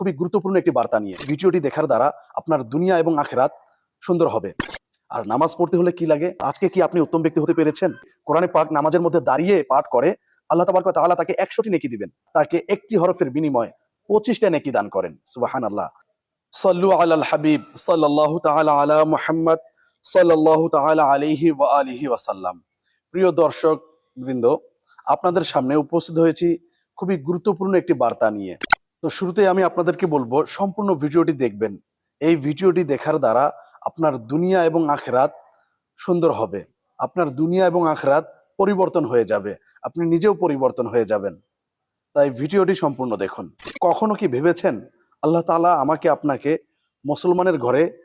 খুবই গুরুত্বপূর্ণ একটি বার্তা নিয়ে। ভিডিওটি দেখার দ্বারা আপনার দুনিয়া এবং আখেরাত সুন্দর হবে। আর নামাজ পড়তে হলে কি লাগে? আজকে কি আপনি উত্তম ব্যক্তি হতে পেরেছেন? কোরআনে পাক নামাজের মধ্যে দাঁড়িয়ে পাঠ করে আল্লাহ তাবারক ওয়া তাআলা তাকে একশোটি নেকি দিবেন। তাকে একটি হরফের বিনিময় পঁচিশটা নেকি দান করেন। সুবাহান আল্লাহ সাল্লু আলাল হাবিব সাল্লাল্লাহু তাআলা আলা মুহাম্মদ সাল্লাল্লাহু তাআলা আলাইহি ওয়া আলিহি ওয়াসাল্লাম প্রিয় দর্শক বৃন্দ, আপনাদের সামনে উপস্থিত হয়েছি খুবই গুরুত্বপূর্ণ একটি বার্তা নিয়ে। তো শুরুতে আমি আপনাদেরকে বলব, সম্পূর্ণ ভিডিওটি দেখবেন। এই ভিডিওটি দেখার দ্বারা আপনার দুনিয়া এবং আখরাত সুন্দর হবে। আপনার দুনিয়া এবং আখরাত পরিবর্তন হয়ে যাবে। আপনি নিজেও পরিবর্তন হয়ে যাবেন। তাই ভিডিওটি সম্পূর্ণ দেখুন। কখনো কি ভেবেছেন আল্লাহ তাআলা আমাকে আপনাকে মুসলমানের ঘরে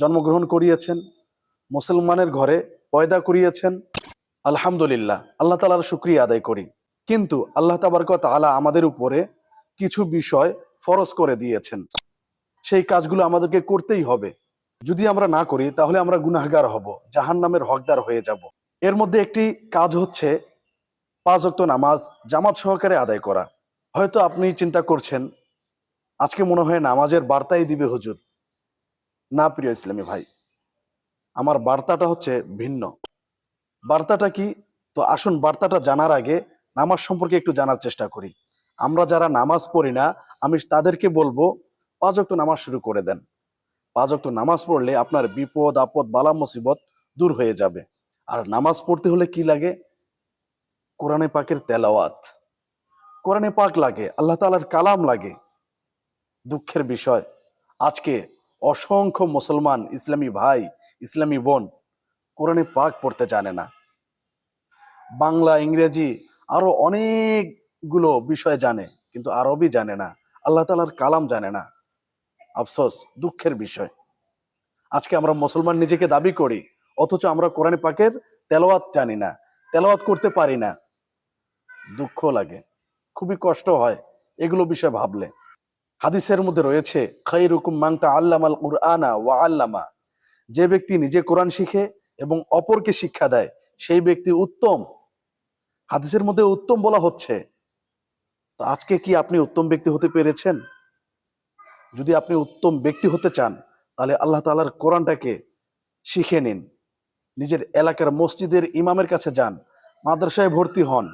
জন্মগ্রহণ করিয়েছেন? মুসলমানের ঘরে পয়দা করিয়েছেন? আলহামদুলিল্লাহ, আল্লাহ তালার শুক্রিয়া আদায় করি। কিন্তু আল্লাহ তাবারক তাআলা আমাদের উপরে কিছু বিষয় ফরজ করে দিয়েছেন। সেই কাজগুলো আমাদেরকে করতেই হবে। যদি আমরা না করি, তাহলে আমরা গুনাহগার হব জাহান নামের হকদার হয়ে যাব। এর মধ্যে একটি কাজ হচ্ছে পাঁচ নামাজ জামাত সহকারে আদায় করা। হয়তো আপনি চিন্তা করছেন, আজকে মনে হয় নামাজের বার্তাই দিবে হুজুর। না, প্রিয় ইসলামী ভাই, আমার বার্তাটা হচ্ছে ভিন্ন। বার্তাটা কি? তো আসুন, বার্তাটা জানার আগে নামাজ সম্পর্কে একটু জানার চেষ্টা করি। আমরা যারা নামাজ পড়ি না, আমি তাদেরকে বলব, পাঁচ ওয়াক্ত নামাজ শুরু করে দেন। পাঁচ নামাজ পড়লে আপনার বিপদ, আপদ, বালা, মুসিবত দূর হয়ে যাবে। আর নামাজ পড়তে হলে কি লাগে? কোরআনে পাকের তেলাওয়াত। কোরআনে পাক লাগে, আল্লাহ তাআলার কালাম লাগে। দুঃখের বিষয়, আজকে অসংখ্য মুসলমান, ইসলামী ভাই, ইসলামী বোন কোরআনে পাক পড়তে জানে না। বাংলা, ইংরেজি আরও অনেকগুলো বিষয় জানে, কিন্তু আরবি জানে না, আল্লাহ তালার কালাম জানে না। আফসোস, দুঃখের বিষয়। আজকে আমরা মুসলমান নিজেকে দাবি করি, অথচ আমরা কোরআনে পাকের তেলাওয়াত জানি না, তেলাওয়াত করতে পারি না। দুঃখ লাগে, খুবই কষ্ট হয় এগুলো বিষয় ভাবলে। হাদিসের মধ্যে রয়েছে খাইরুকুম মাংতা আল্লামাল কুরআনা ওয়া আল্লামা। যে ব্যক্তি নিজে কোরআন শিখে এবং অপরকে শিক্ষা দেয়, সেই ব্যক্তি উত্তম। হাদিসের মধ্যে উত্তম বলা হচ্ছে তো আজকে কি আপনি উত্তম ব্যক্তি হতে পেরেছেন? যদি আপনি উত্তম ব্যক্তি হতে চান, তাহলে আল্লাহ তালার কোরআনটাকে শিখে নিন। নিজের এলাকার মসজিদের ইমামের কাছে যান, মাদ্রাসায় ভর্তি হন।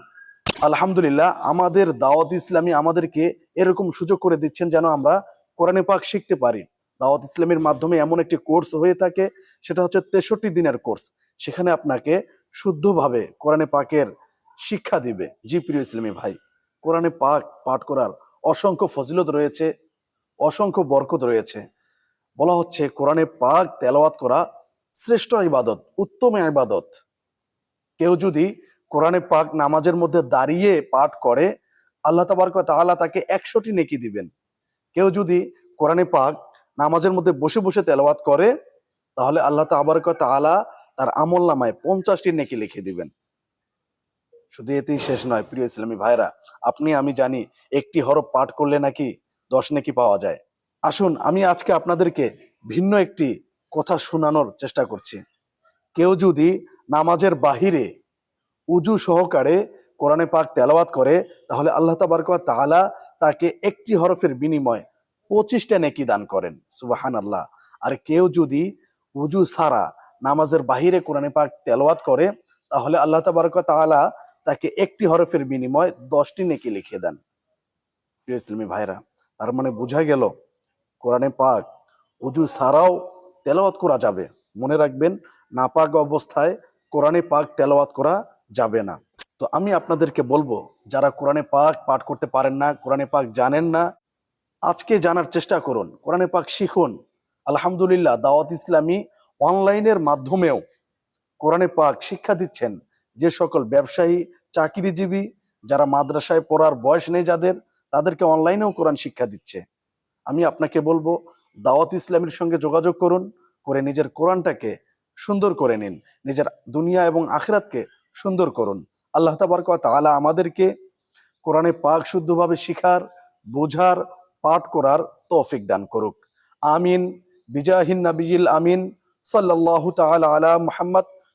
আলহামদুলিল্লাহ, আমাদের দাওয়াত ইসলামী আমাদেরকে এরকম সুযোগ করে দিচ্ছেন যেন আমরা কোরআনে পাক শিখতে পারি। দাওয়াত ইসলামের মাধ্যমে এমন একটি কোর্স হয়ে থাকে, সেটা হচ্ছে তেষট্টি দিনের কোর্স। সেখানে আপনাকে শুদ্ধভাবে কোরআনে পাকের শিক্ষা দিবে। জি প্রিয় ইসলামী ভাই। কোরআনে পাক পাঠ করার অসংখ্য ফজিলত রয়েছে, অসংখ্য বরকত রয়েছে। বলা হচ্ছে, কোরআনে পাক তেলাওয়াত করা শ্রেষ্ঠ ইবাদত, উত্তম ইবাদত। কেউ যদি কোরআনে পাক নামাজের মধ্যে দাঁড়িয়ে পাঠ করে, আল্লাহ তাবারক তাআলা তাকে একশোটি নেকি দিবেন। কেউ যদি কোরআনে পাক নামাজের মধ্যে বসে বসে তেলাওয়াত করে, তাহলে আল্লাহ তাবারক তাআলা তার আমল নামায় পঞ্চাশটি নেকি লিখে দিবেন। শুধু এতেই শেষ নয়, প্রিয় ইসলামী ভাইরা আপনি, আমি জানি একটি হরফ পাঠ করলে নাকি দশ নাকি পাওয়া যায়। আসুন, আমি আজকে আপনাদেরকে ভিন্ন একটি কথা শোনানোর চেষ্টা করছি। কেউ যদি নামাজের বাহিরে উজু সহকারে কোরআনে পাক তেলাওয়াত করে, তাহলে আল্লাহ তাবারক তাআলা তাকে একটি হরফের বিনিময় পঁচিশটা নেকি দান করেন। সুবাহান আল্লাহ আর কেউ যদি উজু সারা নামাজের বাহিরে কোরআনে পাক তেলাওয়াত করে তাহলে আল্লাহ তাবারক তাআলা তাকে একটি হরফের বিনিময় দশটি নেকি লিখে দেন। প্রিয় ইসলামী ভাইরা তার মানে বোঝা গেল, কোরআনে পাক উজু সারাও তেলাওয়াত করা যাবে। মনে রাখবেন, নাপাক অবস্থায় কোরআনে পাক তেলাওয়াত করা যাবে না। তো আমি আপনাদেরকে বলব, যারা কোরআনে পাক পাঠ করতে পারেন না, কোরআনে পাক জানেন না, আজকে জানার চেষ্টা করুন, কোরআনে পাক শিখুন। আলহামদুলিল্লাহ, দাওয়াত ইসলামী অনলাইনের মাধ্যমেও কোরআনে পাক শিক্ষা দিচ্ছেন যে সকল ব্যবসায়ী, চাকরিজীবী যারা মাদ্রাসায় পড়ার বয়স নেই যাদের, তাদেরকে অনলাইনেও কোরআন শিক্ষা দিচ্ছে। আমি আপনাকে বলব, দাওয়াত ইসলামের সঙ্গে যোগাযোগ করুন, করে নিজের কোরআনটাকে সুন্দর করে নিন, নিজের দুনিয়া এবং আখিরাতকে সুন্দর করুন। আল্লাহ তাবারক তাআলা আমাদেরকে কোরআনে পাক শুদ্ধভাবে শিখার, বোঝার, পাঠ করার তৌফিক দান করুক। আমিন। বিজাহিন নবিয়িল আমিন। সাল্লাল্লাহু তাআলা আলা মুহাম্মদ।